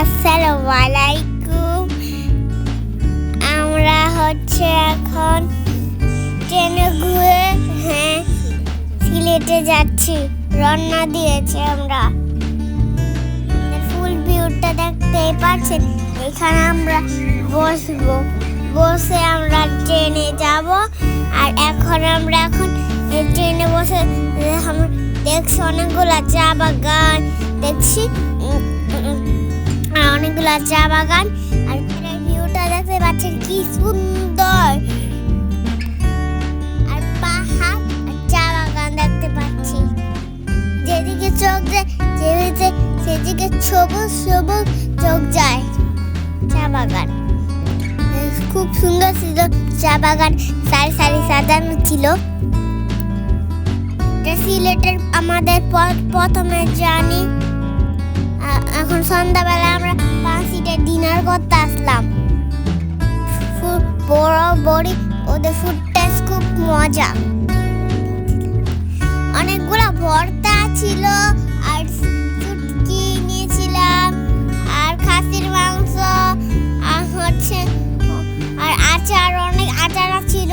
আসসালামু আলাইকুম আমরা হচ্ছে এখন ট্রেনে ঘুরে হ্যাঁ সিলেটে যাচ্ছি। রওনা দিয়েছি আমরা। ফুল ভিউটা দেখতেই পাচ্ছেন। এখানে আমরা বসবো। বসে আমরা ট্রেনে যাব। আর এখন আমরা এখন ট্রেনে বসে দেখছি অনেকগুলো চা বাগান। দেখছি অনেকগুলো চা বাগান আর ভিউটা দেখতে পাচ্ছেন কি সুন্দর। আর পাহাড় চা বাগান দেখতে পাচ্ছি। যেদিকে চোখ যায়, যেদিকে সেদিকে সবুজ সবুজ চোখ যায়। চা বাগান। খুব সুন্দর ছিল চা বাগান সারি সারি সাজানো ছিল। সিলেটের আমাদের প্রথমে জানি। এখন সন্ধ্যাবেলা আমরা পাঁচ সিটের ডিনার করতে আসলাম। বড় বড়ি, ওদের ফুড টেস্ট খুব মজা। অনেকগুলো ভর্তা ছিল, আর ফুটকি নিয়েছিলাম, আর খাসির মাংস, আর হচ্ছে, আর আচার, অনেক আচার ছিল।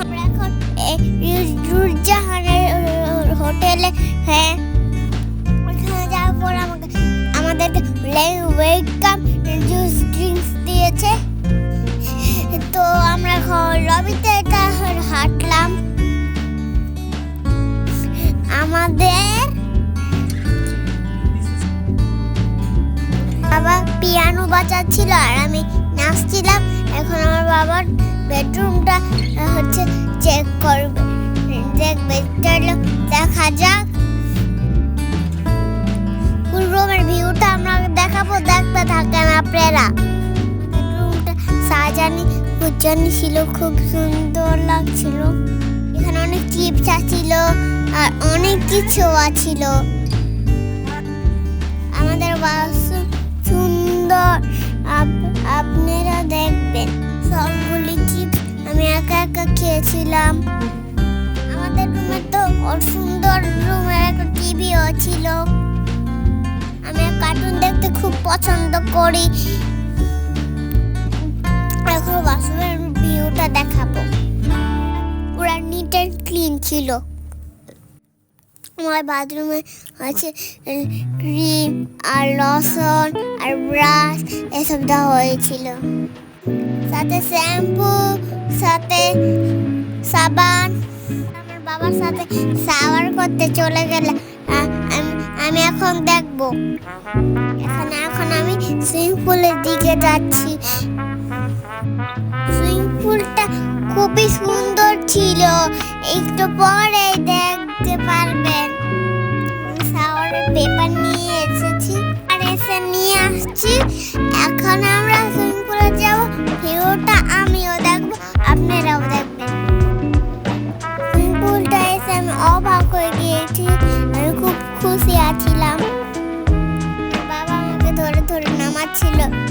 আমরা এখন এ- নূর- নূরজাহানের হোটেলে হ্যাঁ আমাদেরকে ওয়েলকাম জুস ড্রিঙ্কস দিয়েছে। তো আমরা লবিতে এটা হাঁটলাম। আমাদের বাবা পিয়ানো বাজাচ্ছিল আর আমি নাচছিলাম। এখন আমার বাবার বেডরুমটা হচ্ছে চেক করবে। দেখবে চলো দেখা যাক। ফুল রুমের ভিউটা আমরা দেখাবো, দেখতে থাকেন আপনারা। রুমটা সাজানি গুজানি ছিল, খুব সুন্দর লাগছিল। এখানে অনেক চিপস ছিল আর অনেক কিছু আছিল। আমাদের বাসন সুন্দর, আপ- আপনারা দেখবেন। সবগুলি চিপস আমি একা একা খেয়েছিলাম। আমাদের রুমে তো সুন্দর রুমের একটা টিভিও ছিল। পছন্দ করি। এখন বাথরুমের ভিউটা দেখাবো। পুরা নিট অ্যান্ড ক্লিন ছিল। আমার বাথরুমে আছে ক্রিম আর লসন আর ব্রাশ, এসব দেওয়া হয়েছিল। সাথে শ্যাম্পু, সাথে সাবান। আমার বাবার সাথে শাওয়ার করতে চলে গেলে আমি- এখন দেখব। এখন এখন আমি সুইমিং পুলের দিকে যাচ্ছি। সুইমিং পুলটা খুবই সুন্দর ছিল। একটু পরে দেখতে পারবেন। শাওয়ারের পেপার নিয়ে এসেছি। আর এসে নিয়ে আসছি।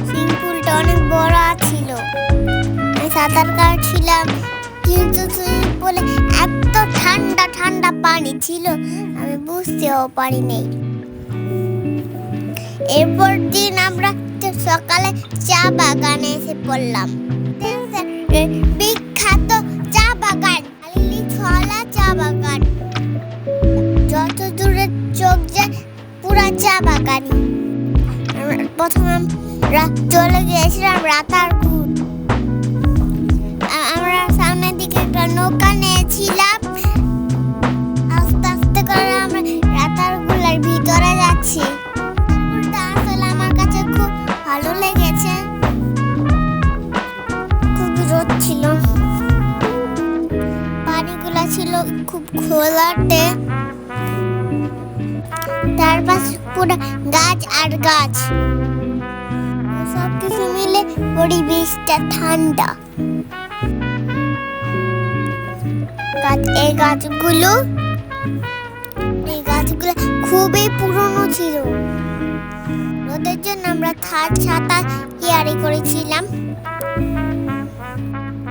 সুইমিং পুলটা অনেক বড় ছিল। আমি সাঁতার কাটছিলাম, কিন্তু সুইমিং পুলে এত ঠান্ডা ঠান্ডা পানি ছিল, আমি বুঝতেও পারি নেই এরপর দিন আমরা সকালে চা বাগানে এসে পড়লাম। বিখ্যাত চা বাগান ছলা চা বাগান। যত দূরে চোখ যায়, পুরা চা বাগানই। প্রথমে চলে গিয়েছিলাম রাতারপুর আমরা সামনের দিকে একটা নৌকা নিয়েছিলাম। আস্তে আস্তে করে আমরা রাতারগুলার ভিতরে যাচ্ছি। আসলে আমার কাছে খুব ভালো লেগেছে। খুব রোদ ছিল। পানিগুলো ছিল খুব খোলাটে। চারপাশে পুরো গাছ আর গাছ। পরিবেশটা ঠান্ডা। গাছ, এই গাছগুলো এই গাছগুলো খুবই পুরনো ছিল। রোদের জন্য আমরা থার ছাতা ইয়ারি করেছিলাম।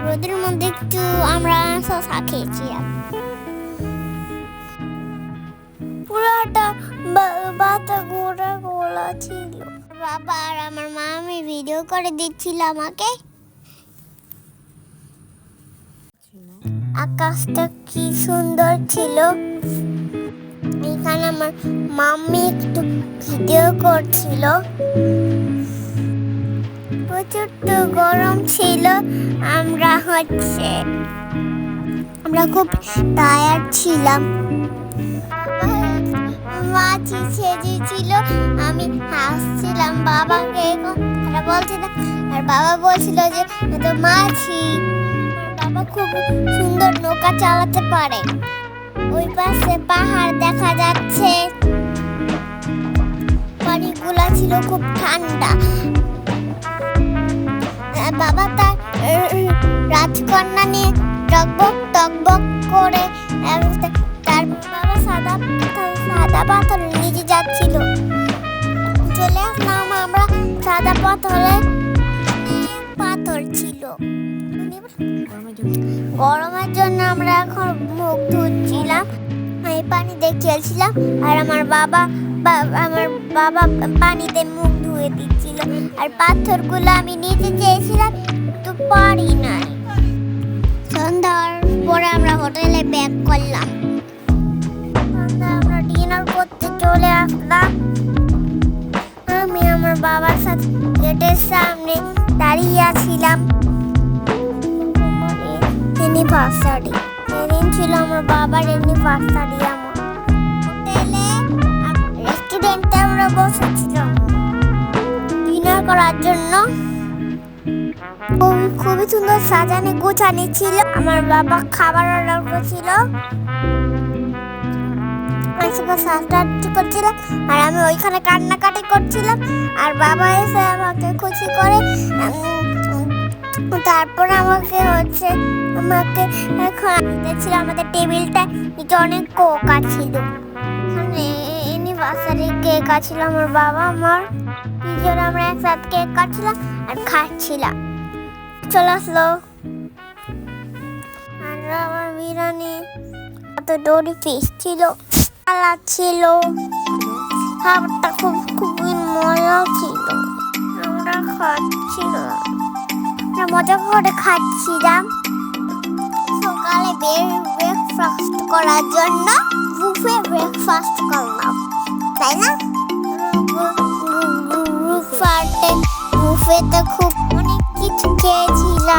রোদের মধ্যে একটু আমরা শশা খেয়েছিলাম। পুরাটা ভিডিও করে দিচ্ছিল আমাকে। আকাশটা কি সুন্দর ছিল। এখানে আমার মাম্মি একটু ভিডিও করছিল। প্রচুর তো গরম ছিল, আমরা হচ্ছে আমরা খুব টায়ার্ড ছিলাম। মাছি সেজেছিল। আমি হাসছিলাম বাবাকে তারা বলছিল আর বাবা বলছিল যে "এ তো মাছি বাবা খুব সুন্দর নৌকা চালাতে পারে। ওই পাশে পাহাড় দেখা যাচ্ছে। পানিগুলা ছিল খুব ঠান্ডা। আহ, বাবা তার রাজকন্যা নিয়ে টকবক টকবক করে আহ, তার বাবা সাদা সাদা পাথর নিচে যাচ্ছিল। চলে আসলাম আমরা সাদা পাথরে পাথর ছিল। গরমের জন্য। আমরা এখন মুখ ধুচ্ছিলাম আমি পানিতে খেলছিলাম আর আমার বাবা আমার বাবা পানিতে মুখ ধুয়ে দিচ্ছিল। আর পাথরগুলো আমি নিতে চেয়েছিলাম তো পারি নাই। সন্ধ্যার পরে আমরা হোটেলে ব্যাক আসলাম আমি আমার বাবার সাথে গেটের সামনে দাঁড়িয়ে আছিলাম। ইউনিভার্সারি সেদিন ছিল আমার বাবার ইউনিভার্সারি আমার। হোটেলে রেস্টুরেন্টে আমরা বসেছিলাম। ডিনার করার জন্য। খুবই সুন্দর সাজানো গোছানো ছিল। আমার বাবা খাবার অর্ডার করেছিল। আশেপাশে সাজটাটি করছিলাম, আর আমি ওইখানে কান্নাকাটি করছিলাম, আর বাবা এসে আমাকে খুশি করে তারপর আমাকে হচ্ছে, আমাকে এখন দেখছিল আমাদের টেবিলটা নিচে অনেক কোকা ছিল ইউনিভার্সারি কেক আছিল আমার বাবা আমার দুজন আমরা একসাথে কেক কাটছিলাম আর খাচ্ছিলাম। চলে আসলো আর আমার বিরিয়ানি কত দড়ি পিস ছিল। কালা ছিল। খাবারটা খুব, খুবই মজা ছিল। আমরা খাচ্ছিলাম। আমরা মজা করে খাচ্ছিলাম। সকালে বের ব্রেকফাস্ট করার জন্য বুফে ব্রেকফাস্ট করলাম। তাই না? বুফাতে বুফেতে খুব অনেক কিছু খেয়েছিলাম।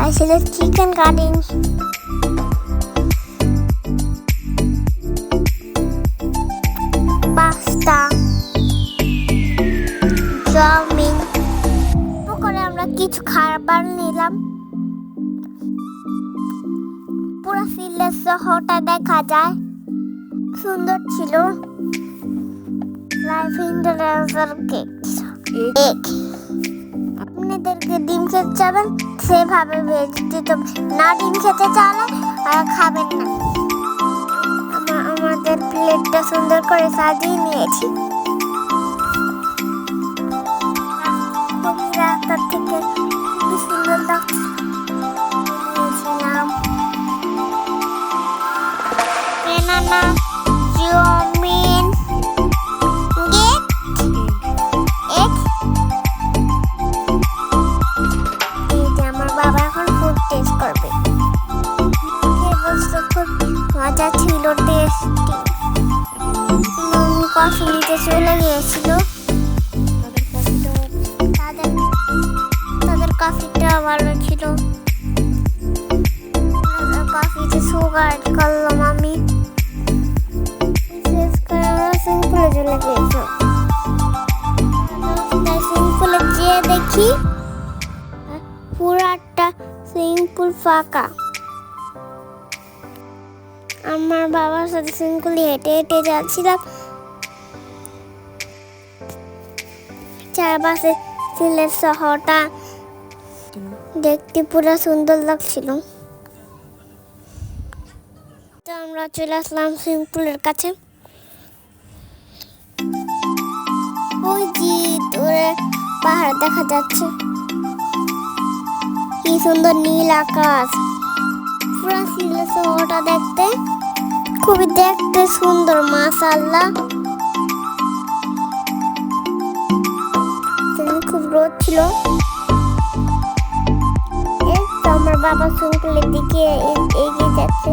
আর ছিল চিকেন কাটিং পাস্তা চাউমিন করে আমরা কিছু খাবার নিলাম। পুরো সিলেট শহরটা দেখা যায়। সুন্দর ছিল। লাইফ ইন্টারন্যাশনাল কেক কেক আপনাদেরকে ডিম খেতে চাবেন, সেভাবে ভেজ দিতে না ডিম খেতে চাইলে আর খাবেন না। আমা- আমাদের প্লেটটা সুন্দর করে সাজিয়ে নিয়েছি। মজা ছিল টেস্টি। কফি নিতে চলে গিয়েছিল। তাদের তাদের কফিটা ভালো ছিল। কফিতে সুগার করলাম আমি। শেষ করে সিম্পলে চলে গিয়েছি সিম্পলে যেয়ে দেখি পুরাটা সুইমিং পুল ফাঁকা। আমার বাবার সাথে পুলে হেঁটে হেঁটে যাচ্ছিলাম। চারপাশে সিলেট শহরটা দেখতে পুরো সুন্দর লাগছিল। তো আমরা চলে আসলাম সুইমিং কাছে। ওই দূরে পাহাড় দেখা যাচ্ছে। কি সুন্দর নীল আকাশ। শহরটা দেখতে খুবই দেখতে সুন্দর মাশাল্লাহ খুব রোদ ছিল। আমার বাবা সুইমিং দিকে এগিয়ে যাচ্ছে।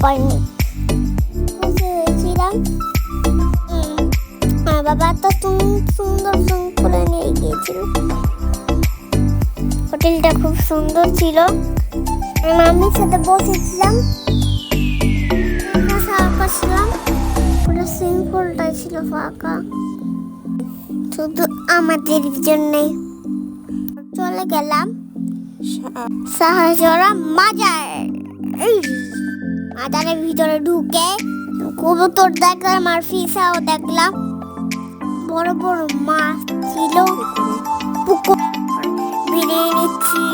পারিনি আমার বাবা তো সুন- সুন্দর পুলে নিয়ে গিয়েছিল। হোটেলটা খুব সুন্দর ছিল। আমি মাম্মির সাথে বসেছিলাম। সাঁতার ছিলাম। পুরো সুইমিং পুলটা ছিল ফাঁকা। শুধু আমাদের জন্যে। চলে গেলাম। সাহায্যরা মাজার। মাজারের ভিতরে ঢুকে কবুতর দেখলাম আর ফিসাও দেখলাম। বড় বড় মাছ ছিল, পুকুর বিরিয়ে নিচ্ছি